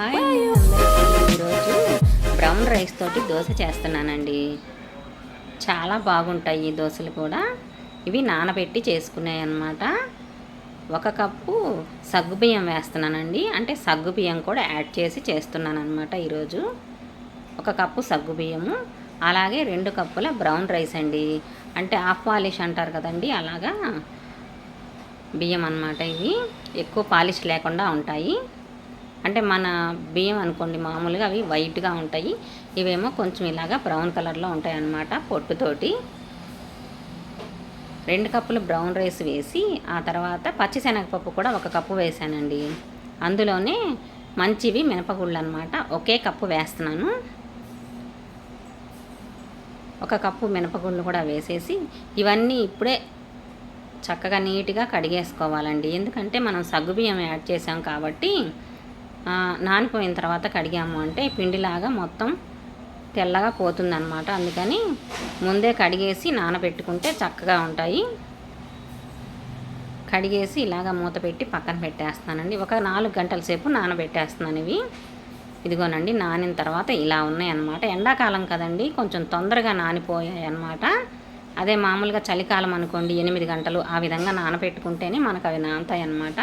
Hi ఈరోజు brown rice తోటి దోశ చేస్తున్నానండి. చాలా బాగుంటాయి ఈ దోశలు కూడా. ఇవి నానబెట్టి చేసుకున్నాయి అన్నమాట ఒక కప్పు సగ్గుబియ్యం వేస్తున్నానండి. అంటే సగ్గుబియ్యం కూడా యాడ్ చేసి చేస్తున్నాను అనమాట ఈరోజు. ఒక కప్పు సగ్గుబియ్యము అలాగే రెండు కప్పుల బ్రౌన్ రైస్ అండి. అంటే హాఫ్ పాలిష్ అంటారు కదండి అలాగా బియ్యం అన్నమాట ఇవి. ఎక్కువ పాలిష్ లేకుండా ఉంటాయి. అంటే మన బియ్యం అనుకోండి మామూలుగా అవి వైట్గా ఉంటాయి. ఇవేమో కొంచెం ఇలాగా బ్రౌన్ కలర్లో ఉంటాయి అన్నమాట పొట్టుతోటి. రెండు కప్పులు బ్రౌన్ రైస్ వేసి ఆ తర్వాత పచ్చిశనగపప్పు కూడా ఒక కప్పు వేసానండి. అందులోనే మంచివి మినపగుళ్ళు అనమాట ఒకే కప్పు వేస్తున్నాను. ఒక కప్పు మినపగుళ్ళు కూడా వేసేసి ఇవన్నీ ఇప్పుడే చక్కగా నీట్గా కడిగేసుకోవాలండి. ఎందుకంటే మనం సగ్గుబియ్యం యాడ్ చేసాం కాబట్టి నానిపోయిన తర్వాత కడిగాము అంటే పిండిలాగా మొత్తం తెల్లగా పోతుందన్నమాట. అందుకని ముందే కడిగేసి నానబెట్టుకుంటే చక్కగా ఉంటాయి. కడిగేసి ఇలాగ మూత పెట్టి పక్కన పెట్టేస్తానండి. ఒక నాలుగు గంటల సేపు నానబెట్టేస్తున్నాను ఇవి. ఇదిగోనండి నానిన తర్వాత ఇలా ఉన్నాయి అన్నమాట ఎండాకాలం కదండి కొంచెం తొందరగా నానిపోయాయి అన్నమాట అదే మామూలుగా చలికాలం అనుకోండి ఎనిమిది గంటలు ఆ విధంగా నానబెట్టుకుంటేనే మనకు అవి నానతాయి అన్నమాట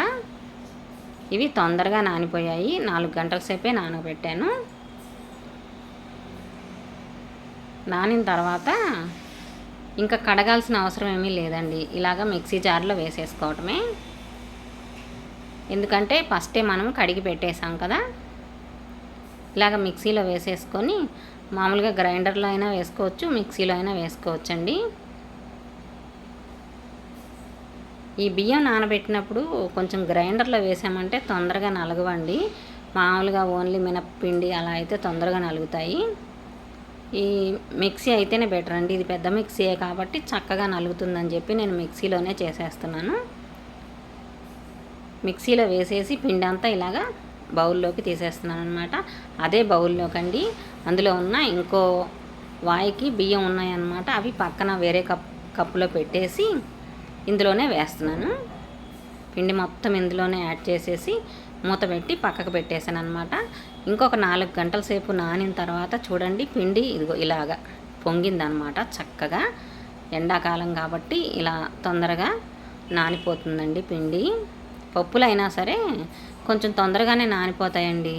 ఇవి తొందరగా నానిపోయాయి. నాలుగు గంటల సేపే నానబెట్టాను. నానిన తర్వాత ఇంకా కడగాల్సిన అవసరం ఏమీ లేదండి. ఇలాగ మిక్సీ జార్లో వేసేసుకోవటమే. ఎందుకంటే ఫస్టే మనం కడిగి పెట్టేసాం కదా. ఇలాగ మిక్సీలో వేసేసుకొని మామూలుగా గ్రైండర్లో అయినా వేసుకోవచ్చు మిక్సీలో అయినా వేసుకోవచ్చండి. ఈ బియ్యం నానబెట్టినప్పుడు కొంచెం గ్రైండర్లో వేసామంటే తొందరగా నలగవండి. మామూలుగా ఓన్లీ మినప్పిండి అలా అయితే తొందరగా నలుగుతాయి. ఈ మిక్సీ అయితేనే బెటర్ అండి. ఇది పెద్ద మిక్సీయే కాబట్టి చక్కగా నలుగుతుందని చెప్పి నేను మిక్సీలోనే చేసేస్తున్నాను. మిక్సీలో వేసేసి పిండి అంతా ఇలాగా బౌల్లోకి తీసేస్తున్నాను అనమాట అదే బౌల్లోకండి. అందులో ఉన్న ఇంకో వాయికి బియ్యం ఉన్నాయన్నమాట. అవి పక్కన వేరే కప్ కప్పులో పెట్టేసి ఇందులోనే వేస్తున్నాను. పిండి మొత్తం ఇందులోనే యాడ్ చేసేసి మూత పెట్టి పక్కకు పెట్టేశాను అనమాట ఇంకొక నాలుగు గంటల సేపు నానిన తర్వాత చూడండి పిండి ఇదిగో ఇలాగా పొంగిందనమాట చక్కగా. ఎండాకాలం కాబట్టి ఇలా తొందరగా నానిపోతుందండి పిండి. పప్పులైనా సరే కొంచెం తొందరగానే నానిపోతాయండి.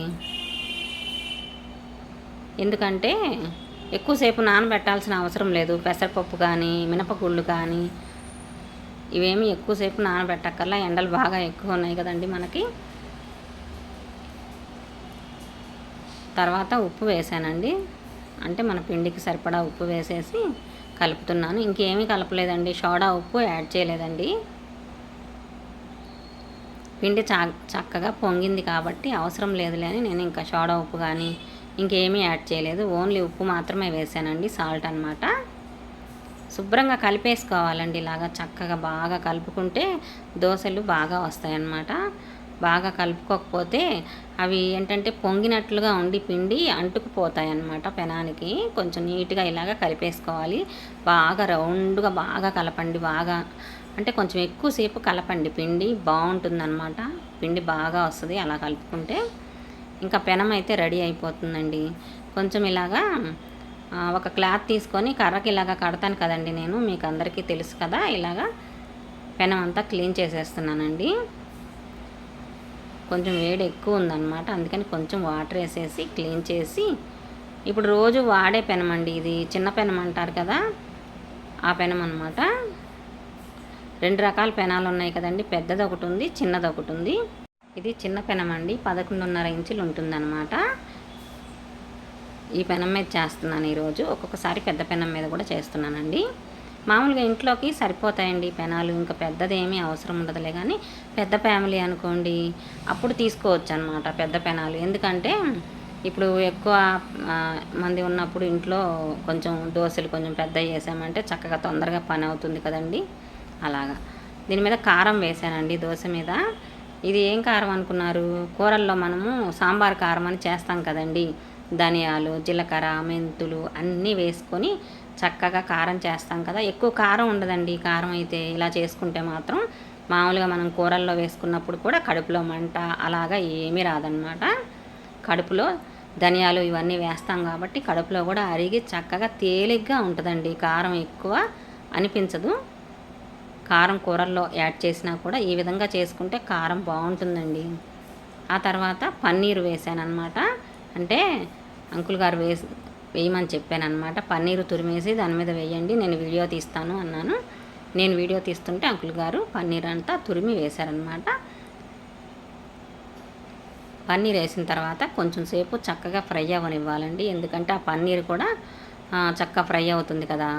ఎందుకంటే ఎక్కువసేపు నానబెట్టాల్సిన అవసరం లేదు. పెసరపప్పు కానీ మినపగుళ్ళు కానీ ఇవేమి ఎక్కువసేపు నానబెట్టక్కర్లా ఎండలు బాగా ఎక్కువ ఉన్నాయి కదండి మనకి. తర్వాత ఉప్పు వేసానండి. అంటే మన పిండికి సరిపడా ఉప్పు వేసేసి కలుపుతున్నాను. ఇంకేమీ కలపలేదండి. సోడా ఉప్పు యాడ్ చేయలేదండి. పిండి చా చక్కగా పొంగింది కాబట్టి అవసరం లేదులే అని నేను ఇంకా సోడా ఉప్పు కానీ ఇంకేమీ యాడ్ చేయలేదు. ఓన్లీ ఉప్పు మాత్రమే వేసానండి. సాల్ట్ అనమాట శుభ్రంగా కలిపేసుకోవాలండి. ఇలాగా చక్కగా బాగా కలుపుకుంటే దోశలు బాగా వస్తాయన్నమాట. బాగా కలుపుకోకపోతే అవి ఏంటంటే పొంగినట్లుగా ఉండి పిండి అంటుకుపోతాయి అన్నమాట పెనానికి. కొంచెం నీట్గా ఇలాగ కలిపేసుకోవాలి. బాగా రౌండ్గా బాగా కలపండి బాగా. అంటే కొంచెం ఎక్కువసేపు కలపండి. పిండి బాగుంటుందన్నమాట. పిండి బాగా వస్తుంది అలా కలుపుకుంటే. ఇంకా పెనం అయితే రెడీ అయిపోతుందండి. కొంచెం ఇలాగా ఒక క్లాత్ తీసుకొని కర్రకి ఇలాగా కడతాను కదండి నేను మీకు అందరికీ తెలుసు కదా ఇలాగా పెనం అంతా క్లీన్ చేసేస్తున్నానండి. కొంచెం వేడి ఎక్కువ ఉందన్నమాట అందుకని కొంచెం వాటర్ వేసేసి క్లీన్ చేసి ఇప్పుడు రోజు వాడే పెనం అండి ఇది చిన్న పెనం అంటారు కదా ఆ పెనం అనమాట రెండు రకాల పెనాలు ఉన్నాయి కదండి పెద్దది ఒకటి ఉంది చిన్నది ఒకటి ఉంది. ఇది చిన్న పెనం అండి పదకొండున్నర ఇంచులు ఉంటుందన్నమాట. ఈ పెనం మీద చేస్తున్నాను ఈరోజు. ఒక్కొక్కసారి పెద్ద పెనం మీద కూడా చేస్తున్నానండి. మామూలుగా ఇంట్లోకి సరిపోతాయండి పెనాలు. ఇంకా పెద్దది ఏమీ అవసరం ఉండదులే కానీ పెద్ద ఫ్యామిలీ అనుకోండి అప్పుడు తీసుకోవచ్చు అనమాట పెద్ద పెనాలు. ఎందుకంటే ఇప్పుడు ఎక్కువ మంది ఉన్నప్పుడు ఇంట్లో కొంచెం దోశలు కొంచెం పెద్ద చేసామంటే చక్కగా తొందరగా పని అవుతుంది కదండి. అలాగా. దీని మీద కారం వేసానండి దోశ మీద. ఇది ఏం కారం అనుకున్నారు? కూరల్లో మనము సాంబార్ కారం అని చేస్తాం కదండి. ధనియాలు జీలకర్ర మెంతులు అన్నీ వేసుకొని చక్కగా కారం చేస్తాం కదా. ఎక్కువ కారం ఉండదండి. కారం అయితే ఇలా చేసుకుంటే మాత్రం మామూలుగా మనం కూరల్లో వేసుకున్నప్పుడు కూడా కడుపులో మంట అలాగా ఏమీ రాదనమాట కడుపులో ధనియాలు ఇవన్నీ వేస్తాం కాబట్టి కడుపులో కూడా అరిగి చక్కగా తేలిగ్గా ఉంటుందండి. కారం ఎక్కువ అనిపించదు. కారం కూరల్లో యాడ్ చేసినా కూడా ఈ విధంగా చేసుకుంటే కారం బాగుంటుందండి. ఆ తర్వాత పన్నీరు వేసాను అనమాట అంటే అంకుల్ గారు వేసి వేయమని చెప్పాను అనమాట పన్నీరు తురిమేసి దాని మీద వేయండి నేను వీడియో తీస్తాను అన్నాను. నేను వీడియో తీస్తుంటే అంకుల్ గారు పన్నీర్ అంతా తురిమి వేశారనమాట పన్నీర్ వేసిన తర్వాత కొంచెం సేపు చక్కగా ఫ్రై అవ్వనివ్వాలండి. ఎందుకంటే ఆ పన్నీర్ కూడా చక్కగా ఫ్రై అవుతుంది కదా.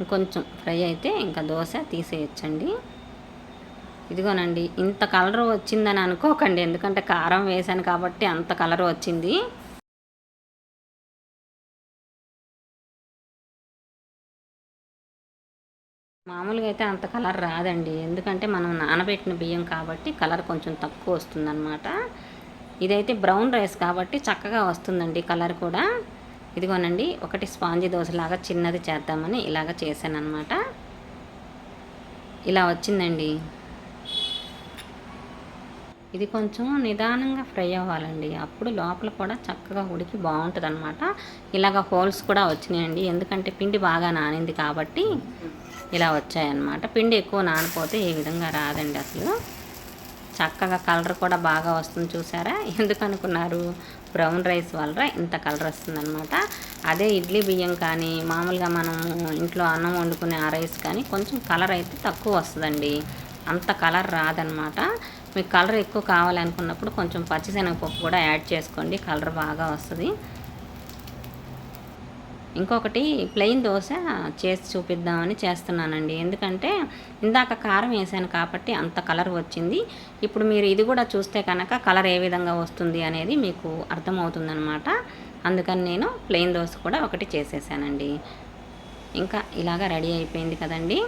ఇంకొంచెం ఫ్రై అయితే ఇంకా దోశ తీసేయచ్చండి. ఇదిగోనండి ఇంత కలర్ వచ్చిందని అనుకోకండి ఎందుకంటే కారం వేసాను కాబట్టి అంత కలర్ వచ్చింది. మామూలుగా అయితే అంత కలర్ రాదండి ఎందుకంటే మనం నానబెట్టిన బియ్యం కాబట్టి కలర్ కొంచెం తక్కువ వస్తుందన్నమాట. ఇదైతే బ్రౌన్ రైస్ కాబట్టి చక్కగా వస్తుందండి కలర్ కూడా. ఇదిగోనండి ఒకటి స్పాంజీ దోశలాగా చిన్నది చేద్దామని ఇలాగ చేశాను అనమాట ఇలా వచ్చిందండి. ఇది కొంచెం నిదానంగా ఫ్రై అవ్వాలండి. అప్పుడు లోపల కూడా చక్కగా ఉడికి బాగుంటుంది అనమాట ఇలాగ హోల్స్ కూడా వచ్చినాయండి. ఎందుకంటే పిండి బాగా నానింది కాబట్టి ఇలా వచ్చాయన్నమాట. పిండి ఎక్కువ నానిపోతే ఈ విధంగా రాదండి అసలు. చక్కగా కలర్ కూడా బాగా వస్తుంది చూసారా? ఎందుకు అనుకున్నారు? బ్రౌన్ రైస్ వల్ల ఇంత కలర్ వస్తుందన్నమాట. అదే ఇడ్లీ బియ్యం కానీ మామూలుగా మనం ఇంట్లో అన్నం వండుకునే ఆ రైస్ కానీ కొంచెం కలర్ అయితే తక్కువ వస్తుందండి. అంత కలర్ రాదనమాట మీకు కలర్ ఎక్కువ కావాలనుకున్నప్పుడు కొంచెం పచ్చిశనగపప్పు కూడా యాడ్ చేసుకోండి. కలర్ బాగా వస్తుంది. ఇంకొకటి ప్లెయిన్ దోశ చేసి చూపిద్దామని చేస్తున్నానండి. ఎందుకంటే ఇందాక కారం వేసాను కాబట్టి అంత కలర్ వచ్చింది. ఇప్పుడు మీరు ఇది కూడా చూస్తే కనుక కలర్ ఏ విధంగా వస్తుంది అనేది మీకు అర్థమవుతుందనమాట అందుకని నేను ప్లెయిన్ దోశ కూడా ఒకటి చేసేసానండి. ఇంకా ఇలాగా రెడీ అయిపోయింది కదండి.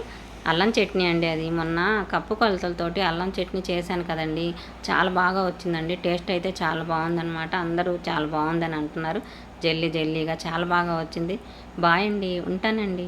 అల్లం చట్నీ అండి అది. మొన్న కప్పు కొలతలతోటి అల్లం చట్నీ చేశాను కదండి. చాలా బాగా వచ్చిందండి. టేస్ట్ అయితే చాలా బాగుందనమాట అందరూ చాలా బాగుందని అంటున్నారు. జల్లీ జల్లీగా చాలా బాగా వచ్చింది. బాయ్ అండి. ఉంటానండి.